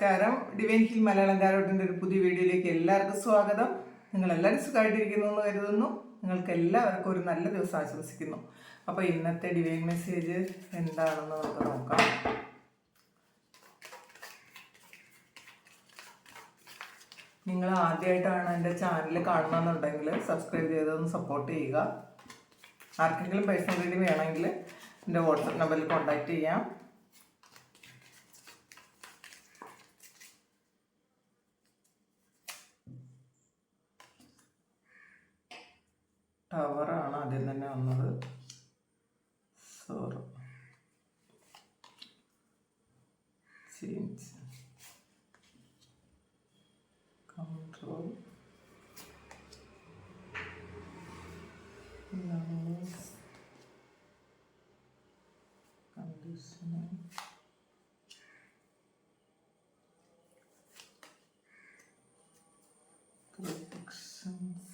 നമസ്കാരം. Divine hill Malayalam കാരോട്ടിന്റെ ഒരു പുതിയ വീഡിയോയിലേക്ക് എല്ലാവർക്കും സ്വാഗതം. നിങ്ങൾ എല്ലാവരും സുഖമായിട്ടിരിക്കുന്നു എന്ന് കരുതുന്നു. നിങ്ങൾക്ക് എല്ലാവർക്കും ഒരു നല്ല ദിവസം ആശംസിക്കുന്നു. അപ്പോൾ ഇന്നത്തെ ഡിവൈൻ മെസ്സേജ് എന്താണെന്ന് നമുക്ക് നോക്കാം. നിങ്ങൾ ആദ്യമായിട്ടാണ് എന്റെ ചാനൽ കാണണമെന്നുണ്ടെങ്കിൽ സബ്സ്ക്രൈബ് ചെയ്തൊന്ന് സപ്പോർട്ട് ചെയ്യുക. ആർക്കെങ്കിലും പേഴ്സണൽ വേണമെങ്കിൽ എന്റെ വാട്സപ്പ് നമ്പറിൽ കോൺടാക്റ്റ് ചെയ്യാം ടവറാണ് ആദ്യം തന്നെ വന്നത് sorry. Change control conditioning protections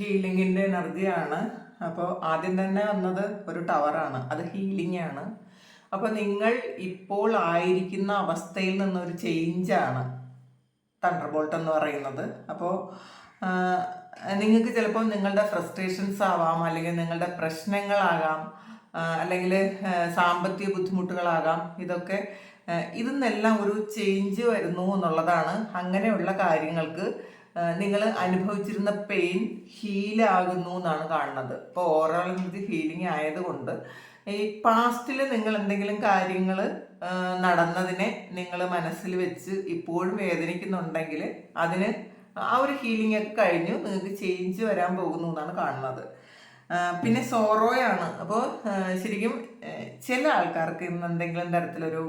ഹീലിങ്ങിന്റെ എനർജിയാണ്. അപ്പോൾ ആദ്യം തന്നെ വന്നത് ഒരു ടവറാണ്. അത് ഹീലിംഗ് ആണ് അപ്പോൾ നിങ്ങൾ ഇപ്പോൾ ആയിരിക്കുന്ന അവസ്ഥയിൽ നിന്നൊരു ചേഞ്ചാണ് തണ്ടർബോൾട്ട് എന്ന് പറയുന്നത്. അപ്പോൾ നിങ്ങൾക്ക് ചിലപ്പോൾ നിങ്ങളുടെ ഫ്രസ്ട്രേഷൻസ് ആവാം അല്ലെങ്കിൽ നിങ്ങളുടെ പ്രശ്നങ്ങളാകാം അല്ലെങ്കിൽ സാമ്പത്തിക ബുദ്ധിമുട്ടുകളാകാം. ഇതൊക്കെ ഇതിൽ നിന്നെല്ലാം ഒരു ചേഞ്ച് വരുന്നു എന്നുള്ളതാണ് അങ്ങനെയുള്ള കാര്യങ്ങൾക്ക് നിങ്ങൾ അനുഭവിച്ചിരുന്ന പെയിൻ ഹീലാകുന്നു എന്നാണ് കാണുന്നത്. ഇപ്പോൾ ഓവറോൾ എനർജി ഹീലിംഗ് ആയതുകൊണ്ട് ഈ പാസ്റ്റിൽ നിങ്ങൾ എന്തെങ്കിലും കാര്യങ്ങൾ നടന്നതിനെ നിങ്ങൾ മനസ്സിൽ വെച്ച് ഇപ്പോഴും വേദനിക്കുന്നുണ്ടെങ്കിൽ അതിന് ആ ഒരു ഹീലിംഗ് ഒക്കെ കഴിഞ്ഞു നിങ്ങൾക്ക് ചേഞ്ച് വരാൻ പോകുന്നു എന്നാണ് കാണുന്നത്. പിന്നെ സോറോയാണ് അപ്പോൾ ശരിക്കും ചില ആൾക്കാർക്ക് ഇന്ന് എന്തെങ്കിലും തരത്തിലൊരു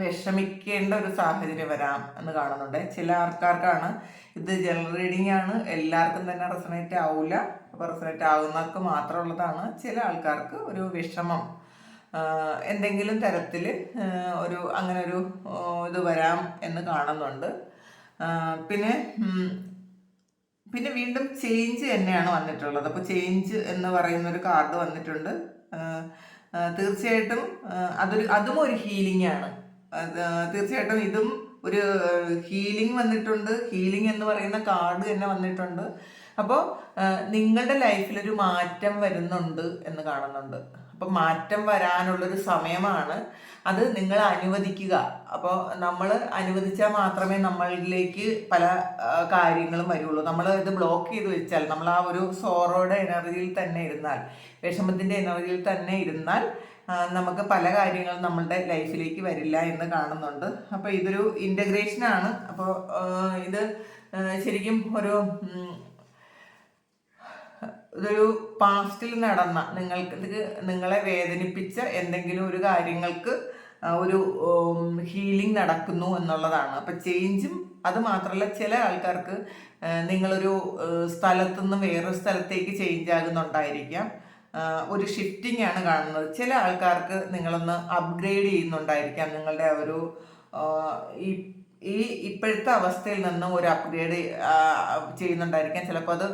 വിഷമിക്കേണ്ട ഒരു സാഹചര്യം വരാം എന്ന് കാണുന്നുണ്ട്. ചില ആൾക്കാർക്കാണ് ഇത് ജനറൽ റീഡിംഗ് ആണ്. എല്ലാവർക്കും തന്നെ റെസണേറ്റ് ആവില്ല റെസണേറ്റ് ആവുന്നവർക്ക് മാത്രമുള്ളതാണ്. ചില ആൾക്കാർക്ക് ഒരു വിഷമം. എന്തെങ്കിലും തരത്തിൽ ഒരു അങ്ങനെ ഒരു ഇത് വരാം എന്ന് കാണുന്നുണ്ട്. പിന്നെ പിന്നെ വീണ്ടും ചേഞ്ച് തന്നെയാണ് വന്നിട്ടുള്ളത്. അപ്പോൾ ചേഞ്ച് എന്ന് പറയുന്ന ഒരു കാർഡ് വന്നിട്ടുണ്ട് തീർച്ചയായിട്ടും അതൊരു അതും ഒരു ഹീലിംഗ് ആണ്. തീർച്ചയായിട്ടും ഇതും ഒരു ഹീലിംഗ് വന്നിട്ടുണ്ട്. ഹീലിംഗ് എന്ന് പറയുന്ന കാർഡ് തന്നെ വന്നിട്ടുണ്ട്. അപ്പോൾ നിങ്ങളുടെ ലൈഫിലൊരു മാറ്റം വരുന്നുണ്ട് എന്ന് കാണുന്നുണ്ട്. അപ്പം മാറ്റം വരാനുള്ളൊരു സമയമാണ് അത് നിങ്ങൾ അനുവദിക്കുക. അപ്പോൾ നമ്മൾ അനുവദിച്ചാൽ മാത്രമേ നമ്മളിലേക്ക് പല കാര്യങ്ങളും വരുള്ളൂ. നമ്മൾ ഇത് ബ്ലോക്ക് ചെയ്ത് വെച്ചാൽ നമ്മൾ ആ ഒരു സോറോയുടെ എനർജിയിൽ തന്നെ ഇരുന്നാൽ വിഷമത്തിന്റെ എനർജിയിൽ തന്നെ ഇരുന്നാൽ നമുക്ക് പല കാര്യങ്ങളും നമ്മളുടെ ലൈഫിലേക്ക് വരില്ല എന്ന് കാണുന്നുണ്ട്. അപ്പോൾ ഇതൊരു ഇന്റഗ്രേഷനാണ് അപ്പോൾ ഇത് ശരിക്കും ഒരു ഇതൊരു പാസ്റ്റിൽ നടന്ന നിങ്ങൾക്ക് നിങ്ങളെ വേദനിപ്പിച്ച എന്തെങ്കിലും ഒരു കാര്യങ്ങൾക്ക് ഒരു ഹീലിംഗ് നടക്കുന്നു എന്നുള്ളതാണ്. അപ്പം ചേഞ്ചും അത് മാത്രമല്ല ചില ആൾക്കാർക്ക് നിങ്ങളൊരു സ്ഥലത്തുനിന്ന് സ്ഥലത്തു നിന്ന് വേറൊരു സ്ഥലത്തേക്ക് ചേഞ്ച് ആകുന്നുണ്ടായിരിക്കാം. ഒരു ഷിഫ്റ്റിംഗ് ആണ് കാണുന്നത്. ചില ആൾക്കാർക്ക് നിങ്ങളൊന്ന് അപ്ഗ്രേഡ് ചെയ്യുന്നുണ്ടായിരിക്കാം. നിങ്ങളുടെ ഒരു ഈ ഇപ്പോഴത്തെ അവസ്ഥയിൽ നിന്ന് ഒരു അപ്ഗ്രേഡ് ചെയ്യുന്നുണ്ടായിരിക്കാം. ചിലപ്പോൾ അത്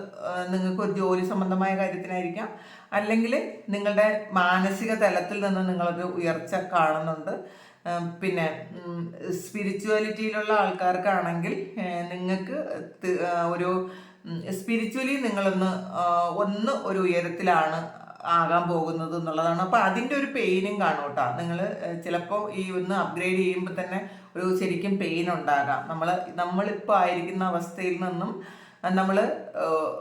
നിങ്ങൾക്ക് ഒരു ജോലി സംബന്ധമായ കാര്യത്തിനായിരിക്കാം. അല്ലെങ്കിൽ നിങ്ങളുടെ മാനസിക തലത്തിൽ നിന്ന് നിങ്ങളൊരു ഉയർച്ച കാണുന്നുണ്ട്. പിന്നെ സ്പിരിച്വാലിറ്റിയിലുള്ള ആൾക്കാർക്കാണെങ്കിൽ നിങ്ങൾക്ക് ഒരു സ്പിരിച്വലി നിങ്ങളൊന്ന് ഒന്ന് ഒരു ഉയരത്തിലാണ് ആകാൻ പോകുന്നത് എന്നുള്ളതാണ്. അപ്പോൾ അതിന്റെ ഒരു പെയിനും കാണും കേട്ടോ നിങ്ങൾ ചിലപ്പോൾ ഈ ഒന്ന് അപ്ഗ്രേഡ് ചെയ്യുമ്പോൾ തന്നെ ഒരു ശരിക്കും പെയിൻ ഉണ്ടാകാം. നമ്മൾ നമ്മളിപ്പോൾ ആയിരിക്കുന്ന അവസ്ഥയിൽ നിന്നും നമ്മൾ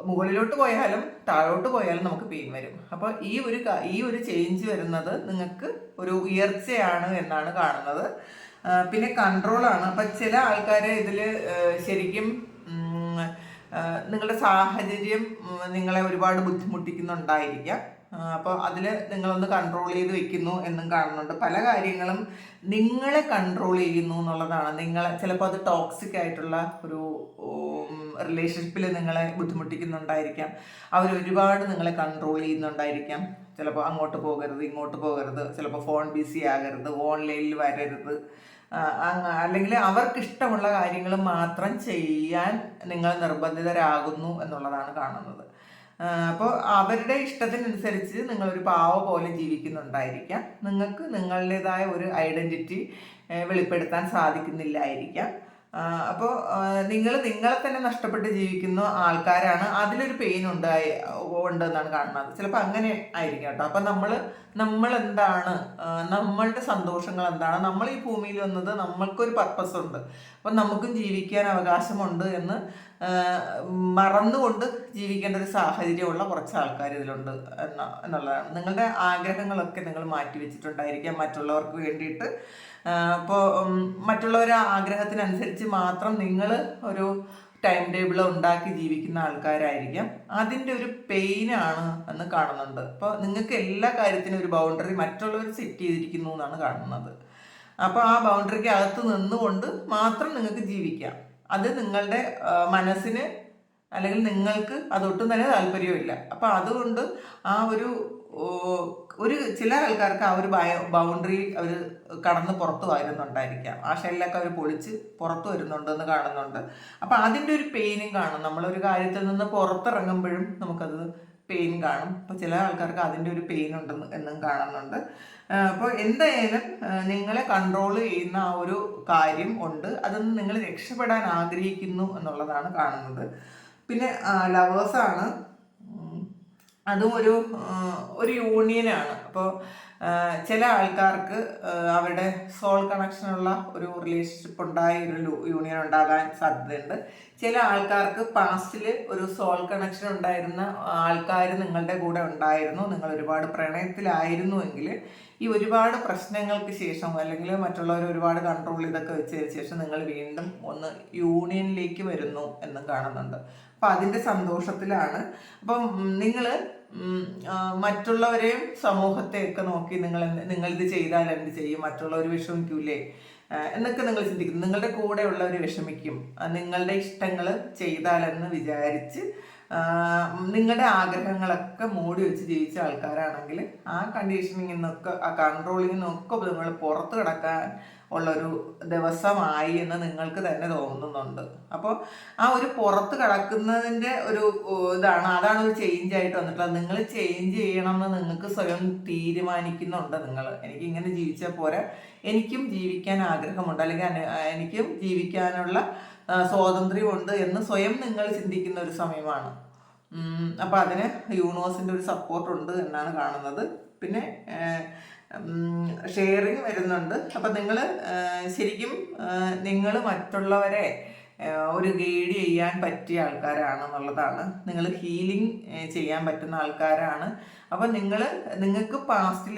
മുകളിലോട്ട് പോയാലും താഴോട്ട് പോയാലും നമുക്ക് പെയിൻ വരും. അപ്പോൾ ഈ ഒരു ഈ ഒരു ചേഞ്ച് വരുന്നത് നിങ്ങൾക്ക് ഒരു ഉയർച്ചയാണ് എന്നാണ് കാണുന്നത്. പിന്നെ കൺട്രോളാണ് അപ്പം ചില ആൾക്കാർ ഇതിൽ ശരിക്കും നിങ്ങളുടെ സാഹചര്യം നിങ്ങളെ ഒരുപാട് ബുദ്ധിമുട്ടിക്കുന്നുണ്ടായിരിക്കാം. അപ്പോൾ അതിൽ നിങ്ങളൊന്ന് കൺട്രോൾ ചെയ്ത് വെക്കുന്നു എന്നും കാണുന്നുണ്ട്. പല കാര്യങ്ങളും നിങ്ങളെ കൺട്രോൾ ചെയ്യുന്നു എന്നുള്ളതാണ്. നിങ്ങളെ ചിലപ്പോൾ അത് ടോക്സിക് ആയിട്ടുള്ള ഒരു റിലേഷൻഷിപ്പിൽ നിങ്ങളെ ബുദ്ധിമുട്ടിക്കുന്നുണ്ടായിരിക്കാം. അവർ ഒരുപാട് നിങ്ങളെ കൺട്രോൾ ചെയ്യുന്നുണ്ടായിരിക്കാം. ചിലപ്പോൾ അങ്ങോട്ട് പോകരുത് ഇങ്ങോട്ട് പോകരുത്. ചിലപ്പോൾ ഫോൺ ബിസി ആകരുത് ഓൺലൈനിൽ വരരുത്. അല്ലെങ്കിൽ അവർക്ക് ഇഷ്ടമുള്ള കാര്യങ്ങൾ മാത്രം ചെയ്യാൻ നിങ്ങൾ നിർബന്ധിതരാകുന്നു എന്നുള്ളതാണ് കാണുന്നത്. അപ്പോൾ അവരുടെ ഇഷ്ടത്തിനനുസരിച്ച് നിങ്ങളൊരു പാവ പോലെ ജീവിക്കുന്നുണ്ടായിരിക്കാം. നിങ്ങൾക്ക് നിങ്ങളുടേതായ ഒരു ഐഡന്റിറ്റി വെളിപ്പെടുത്താൻ സാധിക്കുന്നില്ലായിരിക്കാം. അപ്പോൾ നിങ്ങൾ നിങ്ങളെ തന്നെ നഷ്ടപ്പെട്ട് ജീവിക്കുന്ന ആൾക്കാരാണ്. അതിലൊരു പെയിൻ ഉണ്ടായി ഉണ്ടെന്നാണ് കാണുന്നത്. ചിലപ്പോൾ അങ്ങനെ ആയിരിക്കാം കേട്ടോ. അപ്പം നമ്മൾ നമ്മൾ എന്താണ് നമ്മളുടെ സന്തോഷങ്ങൾ എന്താണ് നമ്മൾ ഈ ഭൂമിയിൽ വന്നത് നമ്മൾക്കൊരു പർപ്പസ് ഉണ്ട്. അപ്പം നമുക്കും ജീവിക്കാൻ അവകാശമുണ്ട് എന്ന് മറന്നുകൊണ്ട് ജീവിക്കേണ്ട ഒരു സാഹചര്യമുള്ള കുറച്ച് ആൾക്കാർ ഇതിലുണ്ട് എന്ന എന്നുള്ളതാണ്. നിങ്ങളുടെ ആഗ്രഹങ്ങളൊക്കെ നിങ്ങൾ മാറ്റി വെച്ചിട്ടുണ്ടായിരിക്കാം മറ്റുള്ളവർക്ക് വേണ്ടിയിട്ട്. അപ്പോൾ മറ്റുള്ളവരുടെ ആഗ്രഹത്തിനനുസരിച്ച് മാത്രം നിങ്ങൾ ഒരു ടൈം ടേബിൾ ഉണ്ടാക്കി ജീവിക്കുന്ന ആൾക്കാരായിരിക്കാം. അതിന്റെ ഒരു പെയിനാണ് എന്ന് കാണുന്നുണ്ട്. അപ്പോൾ നിങ്ങൾക്ക് എല്ലാ കാര്യത്തിനും ഒരു ബൗണ്ടറി മറ്റുള്ളവർ സെറ്റ് ചെയ്തിരിക്കുന്നു എന്നാണ് കാണുന്നത്. അപ്പോൾ ആ ബൗണ്ടറിക്ക് അകത്ത് നിന്നുകൊണ്ട് മാത്രം നിങ്ങൾക്ക് ജീവിക്കാം. അത് നിങ്ങളുടെ മനസ്സിന് അല്ലെങ്കിൽ നിങ്ങൾക്ക് അതൊട്ടും തന്നെ താല്പര്യമില്ല അപ്പോൾ അതുകൊണ്ട് ആ ഒരു ഒരു ചില ആൾക്കാർക്ക് ആ ഒരു ബൗണ്ടറി അവർ കടന്ന് പുറത്ത് വരുന്നുണ്ടായിരിക്കാം. ആ ഷെല്ലൊക്കെ അവർ പൊളിച്ച് പുറത്ത് വരുന്നുണ്ടെന്ന് കാണുന്നുണ്ട്. അപ്പം അതിന്റെ ഒരു പെയിനും കാണും. നമ്മളൊരു കാര്യത്തിൽ നിന്ന് പുറത്തിറങ്ങുമ്പോഴും നമുക്കത് പെയിൻ കാണും. അപ്പോൾ ചില ആൾക്കാർക്ക് അതിന്റെ ഒരു പെയിൻ ഉണ്ടെന്ന് എന്നും കാണുന്നുണ്ട്. അപ്പോൾ എന്തായാലും നിങ്ങളെ കൺട്രോൾ ചെയ്യുന്ന ആ ഒരു കാര്യം ഉണ്ട്. അതിൽ നിന്ന് നിങ്ങൾ രക്ഷപ്പെടാൻ ആഗ്രഹിക്കുന്നു എന്നുള്ളതാണ് കാണുന്നത്. പിന്നെ ലവേഴ്സാണ് അതും ഒരു ഒരു യൂണിയനാണ് അപ്പോൾ ചില ആൾക്കാർക്ക് അവരുടെ സോൾ കണക്ഷനുള്ള ഒരു റിലേഷൻഷിപ്പ് ഉണ്ടായ ഒരു യൂണിയൻ ഉണ്ടാകാൻ സാധ്യതയുണ്ട്. ചില ആൾക്കാർക്ക് പാസ്റ്റിൽ ഒരു സോൾ കണക്ഷൻ ഉണ്ടായിരുന്ന ആൾക്കാർ നിങ്ങളുടെ കൂടെ ഉണ്ടായിരുന്നു. നിങ്ങൾ ഒരുപാട് പ്രണയത്തിലായിരുന്നുവെങ്കിൽ ഈ ഒരുപാട് പ്രശ്നങ്ങൾക്ക് ശേഷം അല്ലെങ്കിൽ മറ്റുള്ളവർ ഒരുപാട് കൺട്രോൾ ഇതൊക്കെ വെച്ചതിന് ശേഷം നിങ്ങൾ വീണ്ടും ഒന്ന് യൂണിയനിലേക്ക് വരുന്നു എന്നും കാണുന്നുണ്ട്. അപ്പം അതിന്റെ സന്തോഷത്തിലാണ്. അപ്പം നിങ്ങൾ മറ്റുള്ളവരെയും സമൂഹത്തെയൊക്കെ നോക്കി നിങ്ങൾ ഇത് ചെയ്താൽ എന്ത് ചെയ്യും? മറ്റുള്ളവർ വിഷമിക്കൂലേ എന്നൊക്കെ നിങ്ങൾ ചിന്തിക്കുന്നു നിങ്ങളുടെ കൂടെയുള്ളവർ വിഷമിക്കും. നിങ്ങളുടെ ഇഷ്ടങ്ങൾ ചെയ്താലെന്ന് വിചാരിച്ച് നിങ്ങളുടെ ആഗ്രഹങ്ങളൊക്കെ മൂടി വെച്ച് ജീവിച്ച ആൾക്കാരാണെങ്കിൽ ആ കണ്ടീഷനിങ്ങിൽ നിന്നൊക്കെ ആ കൺട്രോളിങ്ങിൽ നിന്നൊക്കെ നിങ്ങൾ പുറത്ത് കിടക്കാൻ ഉള്ളൊരു ദിവസമായി എന്ന് നിങ്ങൾക്ക് തന്നെ തോന്നുന്നുണ്ട്. അപ്പോൾ ആ ഒരു പുറത്ത് കിടക്കുന്നതിന്റെ ഒരു ഇതാണ് അതാണ് ഒരു ചേഞ്ച് ആയിട്ട് വന്നിട്ടുള്ളത്. നിങ്ങൾ ചേഞ്ച് ചെയ്യണമെന്ന് നിങ്ങൾക്ക് സ്വയം തീരുമാനിക്കുന്നുണ്ട് നിങ്ങൾ. എനിക്ക് ഇങ്ങനെ ജീവിച്ചാൽ പോരാ. എനിക്കും ജീവിക്കാൻ ആഗ്രഹമുണ്ട്. അല്ലെങ്കിൽ എനിക്കും ജീവിക്കാനുള്ള സ്വാതന്ത്ര്യമുണ്ട് എന്ന് സ്വയം നിങ്ങൾ ചിന്തിക്കുന്ന ഒരു സമയമാണ്. അപ്പം അതിന് യൂണിവേഴ്സിന്റെ ഒരു സപ്പോർട്ട് ഉണ്ട് എന്നാണ് കാണുന്നത്. പിന്നെ ഷെയറിങ് വരുന്നുണ്ട്. അപ്പം നിങ്ങൾ ശരിക്കും നിങ്ങൾ മറ്റുള്ളവരെ ഒരു ഗൈഡ് ചെയ്യാൻ പറ്റിയ ആൾക്കാരാണ് എന്നുള്ളതാണ് നിങ്ങൾ ഹീലിംഗ് ചെയ്യാൻ പറ്റുന്ന ആൾക്കാരാണ്. അപ്പം നിങ്ങൾ നിങ്ങൾക്ക് പാസ്റ്റിൽ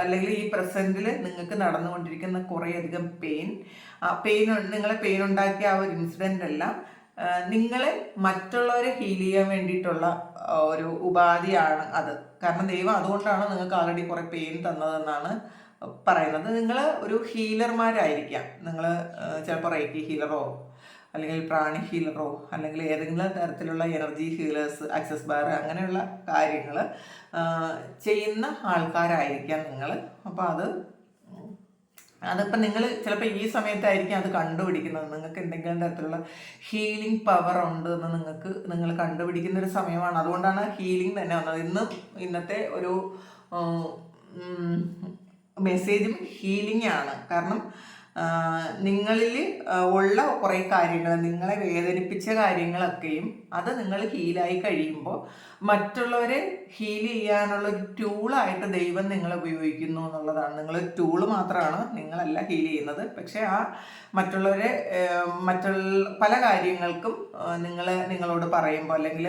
അല്ലെങ്കിൽ ഈ പ്രസന്റിൽ നിങ്ങൾക്ക് നടന്നുകൊണ്ടിരിക്കുന്ന കുറേയധികം പെയിൻ ആ പെയിൻ നിങ്ങളെ പെയിൻ ഉണ്ടാക്കിയ ആ ഒരു ഇൻസിഡന്റ് എല്ലാം നിങ്ങളെ മറ്റുള്ളവരെ ഹീൽ ചെയ്യാൻ വേണ്ടിയിട്ടുള്ള ഒരു ഉപാധിയാണ് അത്. കാരണം ദൈവം അതുകൊണ്ടാണ് നിങ്ങൾക്ക് ആൾറെഡി കുറേ പെയിൻ തന്നതെന്നാണ് പറയുന്നത് നിങ്ങൾ ഒരു ഹീലർമാരായിരിക്കാം നിങ്ങൾ ചിലപ്പോൾ റേക്കി ഹീലറോ അല്ലെങ്കിൽ പ്രാണി ഹീലറോ അല്ലെങ്കിൽ ഏതെങ്കിലും തരത്തിലുള്ള എനർജി ഹീലേഴ്സ് ആക്സസ് ബാർ അങ്ങനെയുള്ള കാര്യങ്ങൾ ചെയ്യുന്ന ആൾക്കാരായിരിക്കാം നിങ്ങൾ അപ്പോൾ അത് അതിപ്പോൾ നിങ്ങൾ ചിലപ്പോൾ ഈ സമയത്തായിരിക്കും അത് കണ്ടുപിടിക്കുന്നത്. നിങ്ങൾക്ക് എന്തെങ്കിലും തരത്തിലുള്ള ഹീലിംഗ് പവർ ഉണ്ട് എന്ന് നിങ്ങൾക്ക് നിങ്ങൾ കണ്ടുപിടിക്കുന്ന ഒരു സമയമാണ്. അതുകൊണ്ടാണ് ഹീലിംഗ് തന്നെ വന്നത്. ഇന്ന് ഇന്നത്തെ ഒരു മെസ്സേജും ഹീലിംഗ് ആണ്. കാരണം നിങ്ങളിൽ ഉള്ള കുറേ കാര്യങ്ങൾ നിങ്ങളെ വേദനിപ്പിച്ച കാര്യങ്ങളൊക്കെയും അത് നിങ്ങൾ ഹീലായി കഴിയുമ്പോൾ മറ്റുള്ളവരെ ഹീൽ ചെയ്യാനുള്ള ഒരു ടൂളായിട്ട് ദൈവം നിങ്ങൾ ഉപയോഗിക്കുന്നു എന്നുള്ളതാണ്. നിങ്ങൾ ടൂൾ മാത്രമാണ് നിങ്ങളല്ല ഹീൽ ചെയ്യുന്നത്. പക്ഷേ ആ മറ്റുള്ളവരെ മറ്റുള്ള പല കാര്യങ്ങൾക്കും നിങ്ങൾ നിങ്ങളെ നിങ്ങളോട് പറയുമ്പോൾ അല്ലെങ്കിൽ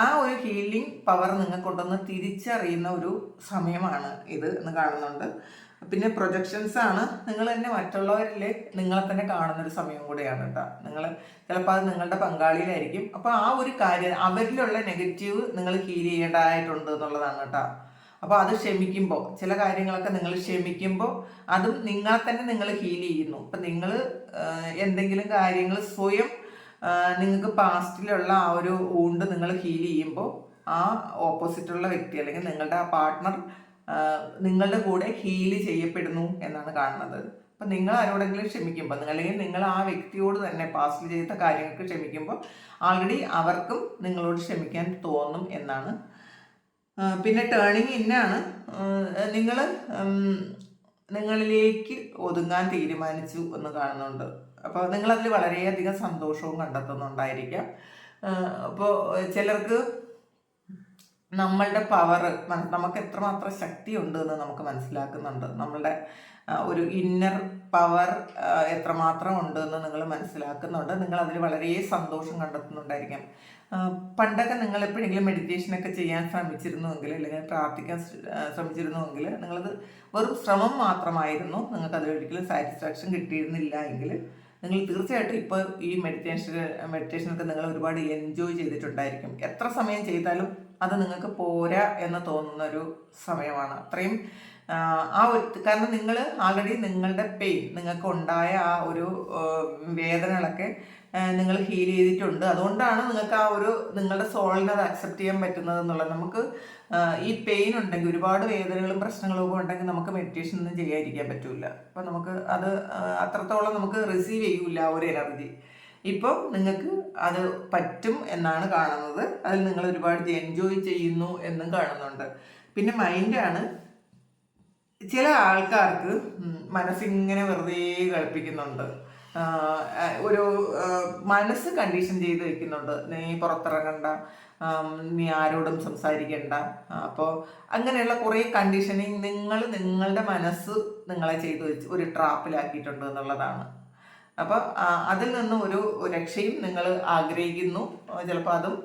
ആ ഒരു ഹീലിംഗ് പവർ നിങ്ങൾക്കുണ്ടെന്ന് തിരിച്ചറിയുന്ന ഒരു സമയമാണ് ഇത് എന്ന് കാണുന്നുണ്ട്. പിന്നെ പ്രൊജക്ഷൻസ് ആണ്. നിങ്ങൾ തന്നെ മറ്റുള്ളവരിൽ നിങ്ങളെ തന്നെ കാണുന്ന ഒരു സമയം കൂടെയാണ് കേട്ടോ നിങ്ങൾ ചിലപ്പോൾ അത് നിങ്ങളുടെ പങ്കാളിയിലായിരിക്കും. അപ്പോൾ ആ ഒരു കാര്യം അവരിലുള്ള നെഗറ്റീവ് നിങ്ങൾ ഹീൽ ചെയ്യേണ്ടതായിട്ടുണ്ട് എന്നുള്ളതാണ് കേട്ടോ അപ്പോൾ അത് ക്ഷമിക്കുമ്പോൾ ചില കാര്യങ്ങളൊക്കെ നിങ്ങൾ ക്ഷമിക്കുമ്പോൾ അതും നിങ്ങളെ തന്നെ നിങ്ങൾ ഹീൽ ചെയ്യുന്നു. അപ്പം നിങ്ങൾ എന്തെങ്കിലും കാര്യങ്ങൾ സ്വയം നിങ്ങൾക്ക് പാസ്റ്റിലുള്ള ആ ഒരു ഊണ്ട് നിങ്ങൾ ഹീൽ ചെയ്യുമ്പോൾ ആ ഓപ്പോസിറ്റുള്ള വ്യക്തി അല്ലെങ്കിൽ നിങ്ങളുടെ ആ പാർട്ട്ണർ നിങ്ങളുടെ കൂടെ ഹീൽ ചെയ്യപ്പെടുന്നു എന്നാണ് കാണുന്നത്. അപ്പം നിങ്ങൾ ആരോടെങ്കിലും ക്ഷമിക്കുമ്പോൾ അല്ലെങ്കിൽ നിങ്ങൾ ആ വ്യക്തിയോട് തന്നെ പാസ്റ്റിൽ ചെയ്ത കാര്യങ്ങൾക്ക് ക്ഷമിക്കുമ്പോൾ ആൾറെഡി അവർക്കും നിങ്ങളോട് ക്ഷമിക്കാൻ തോന്നും എന്നാണ്. പിന്നെ ടേണിങ് ഇന്നാണ് നിങ്ങൾ നിങ്ങളിലേക്ക് ഒതുങ്ങാൻ തീരുമാനിച്ചു എന്ന് കാണുന്നുണ്ട്. അപ്പോൾ നിങ്ങളതിൽ വളരെയധികം സന്തോഷവും കണ്ടെത്തുന്നുണ്ടായിരിക്കാം. അപ്പോൾ ചിലർക്ക് നമ്മളുടെ പവർ നമുക്ക് എത്രമാത്രം ശക്തി ഉണ്ട് എന്ന് നമുക്ക് മനസ്സിലാക്കുന്നുണ്ട്. നമ്മളുടെ ഒരു ഇന്നർ പവർ എത്രമാത്രം ഉണ്ട് എന്ന് നിങ്ങൾ മനസ്സിലാക്കുന്നുണ്ട്. നിങ്ങൾ അതിൽ വളരെ സന്തോഷം കണ്ടെത്തുന്നുണ്ടായിരിക്കാം. പണ്ടൊക്കെ നിങ്ങൾ എപ്പോഴെങ്കിലും മെഡിറ്റേഷനൊക്കെ ചെയ്യാൻ ശ്രമിച്ചിരുന്നുവെങ്കിൽ അല്ലെങ്കിൽ പ്രാർത്ഥിക്കാൻ ശ്രമിച്ചിരുന്നുവെങ്കിൽ നിങ്ങളത് വെറും ശ്രമം മാത്രമായിരുന്നു. നിങ്ങൾക്ക് അതിലൊരിക്കലും സാറ്റിസ്ഫാക്ഷൻ കിട്ടിയിരുന്നില്ല എങ്കിൽ. നിങ്ങൾ തീർച്ചയായിട്ടും ഇപ്പോൾ ഈ മെഡിറ്റേഷൻ മെഡിറ്റേഷനൊക്കെ നിങ്ങൾ ഒരുപാട് എൻജോയ് ചെയ്തിട്ടുണ്ടായിരിക്കും. എത്ര സമയം ചെയ്താലും അത് നിങ്ങൾക്ക് പോരാ എന്ന് തോന്നുന്ന ഒരു സമയമാണ്. അത്രയും ആ, ഒരു കാരണം നിങ്ങൾ ആൾറെഡി നിങ്ങളുടെ പെയിൻ നിങ്ങൾക്ക് ഉണ്ടായ ആ ഒരു വേദനകളൊക്കെ നിങ്ങൾ ഹീൽ ചെയ്തിട്ടുണ്ട്. അതുകൊണ്ടാണ് നിങ്ങൾക്ക് ആ ഒരു നിങ്ങളുടെ സോളിനെ അത് അക്സെപ്റ്റ് ചെയ്യാൻ പറ്റുന്നത് എന്നുള്ളത്. നമുക്ക് ഈ പെയിൻ ഉണ്ടെങ്കിൽ ഒരുപാട് വേദനകളും പ്രശ്നങ്ങളും ഒക്കെ ഉണ്ടെങ്കിൽ നമുക്ക് മെഡിറ്റേഷൻ ഒന്നും ചെയ്യാതിരിക്കാൻ പറ്റില്ല അപ്പൊ നമുക്ക് അത് അത്രത്തോളം നമുക്ക് റിസീവ് ചെയ്യൂല ആ ഒരു എനർജി ഇപ്പോൾ നിങ്ങൾക്ക് അത് പറ്റും എന്നാണ് കാണുന്നത്. അതിൽ നിങ്ങൾ ഒരുപാട് എൻജോയ് ചെയ്യുന്നു എന്നും കാണുന്നുണ്ട്. പിന്നെ മൈൻഡാണ് ചില ആൾക്കാർക്ക് മനസ്സിങ്ങനെ വെറുതെ കളിപ്പിക്കുന്നുണ്ട്. ഒരു മനസ്സ് കണ്ടീഷൻ ചെയ്ത് വെക്കുന്നുണ്ട്. നീ പുറത്തിറങ്ങണ്ട. നീ ആരോടും സംസാരിക്കണ്ട. അപ്പോൾ അങ്ങനെയുള്ള കുറേ കണ്ടീഷനിങ് നിങ്ങൾ നിങ്ങളുടെ മനസ്സ് നിങ്ങളെ ചെയ്തു വെച്ച് ഒരു ട്രാപ്പിലാക്കിയിട്ടുണ്ട് എന്നുള്ളതാണ്. അപ്പോൾ അതിൽ നിന്ന് ഒരു രക്ഷയും നിങ്ങൾ ആഗ്രഹിക്കുന്നു. ചിലപ്പോൾ അതും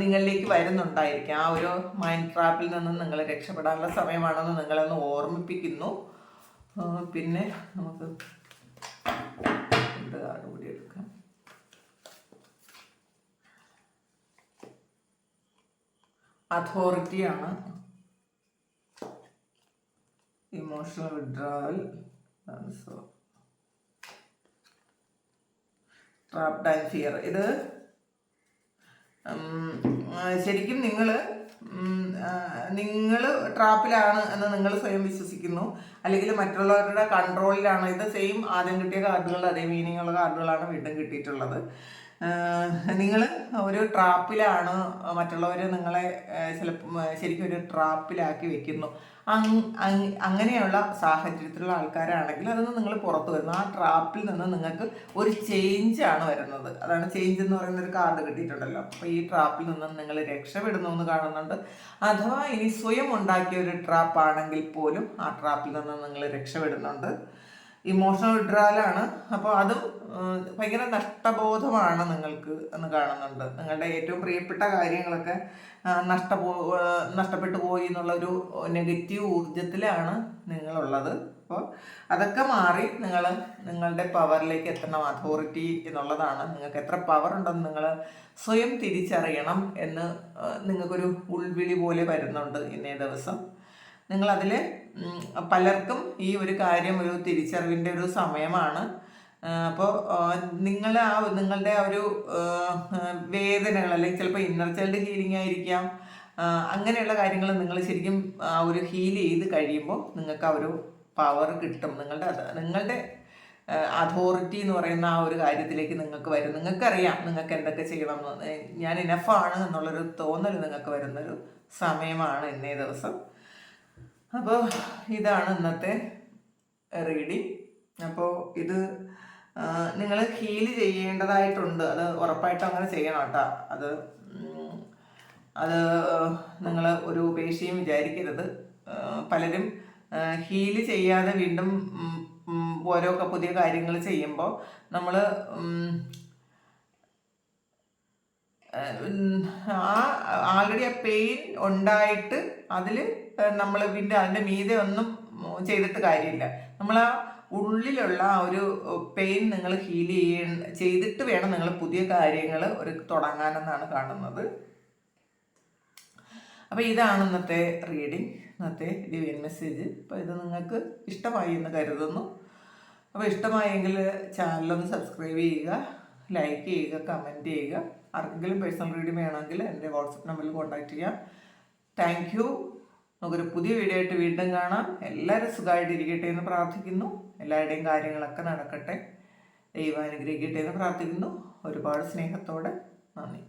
നിങ്ങളിലേക്ക് വരുന്നുണ്ടായിരിക്കും. ആ ഒരു മൈൻഡ് ട്രാപ്പിൽ നിന്നും നിങ്ങൾ രക്ഷപ്പെടാനുള്ള സമയമാണെന്ന് നിങ്ങളൊന്ന് ഓർമ്മിപ്പിക്കുന്നു. പിന്നെ നമുക്ക് രണ്ട് കാർഡ് കൂടി എടുക്കാം അതോറിറ്റിയാണ്. Emotional withdrawal trapped and fear ഇത് ശരിക്കും നിങ്ങൾ നിങ്ങൾ ട്രാപ്പിലാണ് എന്ന് നിങ്ങൾ സ്വയം വിശ്വസിക്കുന്നു. അല്ലെങ്കിൽ മറ്റുള്ളവരുടെ കൺട്രോളിലാണ് ഇത് സെയിം ആദ്യം കിട്ടിയ കാർഡുകൾ അതേ മീനിങ്ങുള്ള കാർഡുകളാണ് വീണ്ടും കിട്ടിയിട്ടുള്ളത്. നിങ്ങൾ ഒരു ട്രാപ്പിലാണ് മറ്റുള്ളവർ നിങ്ങളെ ചിലപ്പോൾ ശരിക്കും ഒരു ട്രാപ്പിലാക്കി വെക്കുന്നു. അങ്- അങ്- അങ്ങനെയുള്ള സാഹചര്യത്തിലുള്ള ആൾക്കാരാണെങ്കിൽ അതൊന്ന് നിങ്ങൾ പുറത്തു വരുന്നു. ആ ട്രാപ്പിൽ നിന്ന് നിങ്ങൾക്ക് ഒരു ചേഞ്ച് ആണ് വരുന്നത്. അതാണ് ചേഞ്ച് എന്ന് പറയുന്ന ഒരു കാർഡ് കിട്ടിയിട്ടുണ്ടല്ലോ. അപ്പോൾ ഈ ട്രാപ്പിൽ നിന്ന് നിങ്ങൾ രക്ഷപ്പെടുന്നു എന്ന് കാണുന്നുണ്ട്. അഥവാ ഇനി സ്വയം ഉണ്ടാക്കിയ ഒരു ട്രാപ്പ് ആണെങ്കിൽ പോലും ആ ട്രാപ്പിൽ നിന്ന് നിങ്ങൾ രക്ഷപ്പെടുന്നുണ്ട്. ഇമോഷണൽ വിഡ്രാലാണ് അപ്പോൾ അതും ഭയങ്കര നഷ്ടബോധമാണ് നിങ്ങൾക്ക് എന്ന് കാണുന്നുണ്ട്. നിങ്ങളുടെ ഏറ്റവും പ്രിയപ്പെട്ട കാര്യങ്ങളൊക്കെ നഷ്ടപോ നഷ്ടപ്പെട്ടു പോയി എന്നുള്ള ഒരു നെഗറ്റീവ് ഊർജത്തിലാണ് നിങ്ങളുള്ളത്. അപ്പോൾ അതൊക്കെ മാറി നിങ്ങൾ നിങ്ങളുടെ പവറിലേക്ക് എത്തണം. അതോറിറ്റി എന്നുള്ളതാണ്. നിങ്ങൾക്ക് എത്ര പവർ ഉണ്ടെന്ന് നിങ്ങൾ സ്വയം തിരിച്ചറിയണം എന്ന് നിങ്ങൾക്കൊരു ഉൾവിളി പോലെ വരുന്നുണ്ട് ഇന്നേ ദിവസം. നിങ്ങളതിൽ പലർക്കും ഈ ഒരു കാര്യം ഒരു തിരിച്ചറിവിന്റെ ഒരു സമയമാണ്. അപ്പോൾ നിങ്ങൾ ആ നിങ്ങളുടെ ആ ഒരു വേദനകൾ അല്ലെങ്കിൽ ചിലപ്പോൾ ഇന്നർ ചൈൽഡ് ഹീലിംഗ് ആയിരിക്കാം. അങ്ങനെയുള്ള കാര്യങ്ങൾ നിങ്ങൾ ശരിക്കും ആ ഒരു ഹീൽ ചെയ്ത് കഴിയുമ്പോൾ നിങ്ങൾക്ക് ആ ഒരു പവർ കിട്ടും. നിങ്ങളുടെ നിങ്ങളുടെ അതോറിറ്റി എന്ന് പറയുന്ന ആ ഒരു കാര്യത്തിലേക്ക് നിങ്ങൾക്ക് വരും. നിങ്ങൾക്കറിയാം നിങ്ങൾക്ക് എന്തൊക്കെ ചെയ്യണം. ഞാൻ ഇനഫാണ് എന്നുള്ളൊരു തോന്നൽ നിങ്ങൾക്ക് വരുന്നൊരു സമയമാണ് ഇന്നേ ദിവസം. അപ്പോൾ ഇതാണ് ഇന്നത്തെ റീഡിങ് അപ്പോൾ ഇത് നിങ്ങൾ ഹീൽ ചെയ്യേണ്ടതായിട്ടുണ്ട് അത് ഉറപ്പായിട്ടും അങ്ങനെ ചെയ്യണം കേട്ടോ അത് അത് നിങ്ങൾ ഒരു ഉപേക്ഷയും വിചാരിക്കരുത് പലരും ഹീൽ ചെയ്യാതെ വീണ്ടും ഓരോ പുതിയ കാര്യങ്ങൾ ചെയ്യുമ്പോൾ നമ്മൾ ആ ആൾറെഡി ആ പെയിൻ ഉണ്ടായിട്ട് അതിൽ നമ്മൾ പിന്നെ അതിന്റെ മീതെ ഒന്നും ചെയ്തിട്ട് കാര്യമില്ല. നമ്മൾ ആ ഉള്ളിലുള്ള ആ ഒരു പെയിൻ നിങ്ങൾ ഹീൽ ചെയ്യ ചെയ്തിട്ട് വേണം നിങ്ങൾ പുതിയ കാര്യങ്ങൾ ഒരു തുടങ്ങാനെന്നാണ് കാണുന്നത്. അപ്പോൾ ഇതാണ് ഇന്നത്തെ റീഡിങ് ഇന്നത്തെ ഡിവൈൻ മെസ്സേജ് അപ്പോൾ ഇത് നിങ്ങൾക്ക് ഇഷ്ടമായി എന്ന് കരുതുന്നു. അപ്പോൾ ഇഷ്ടമായെങ്കിൽ ചാനലൊന്ന് സബ്സ്ക്രൈബ് ചെയ്യുക ലൈക്ക് ചെയ്യുക കമന്റ് ചെയ്യുക. ആർക്കെങ്കിലും പേഴ്സണൽ റീഡിങ് വേണമെങ്കിൽ എന്റെ വാട്സപ്പ് നമ്പറിൽ കോൺടാക്റ്റ് ചെയ്യാം. താങ്ക് നമുക്കൊരു പുതിയ വീഡിയോ ആയിട്ട് വീണ്ടും കാണാം. എല്ലാവരും സുഖമായിട്ടിരിക്കട്ടെ എന്ന് പ്രാർത്ഥിക്കുന്നു. എല്ലാവരുടെയും കാര്യങ്ങളൊക്കെ നടക്കട്ടെ. ദൈവം അനുഗ്രഹിക്കട്ടെ എന്ന് പ്രാർത്ഥിക്കുന്നു. ഒരുപാട് സ്നേഹത്തോടെ നന്ദി.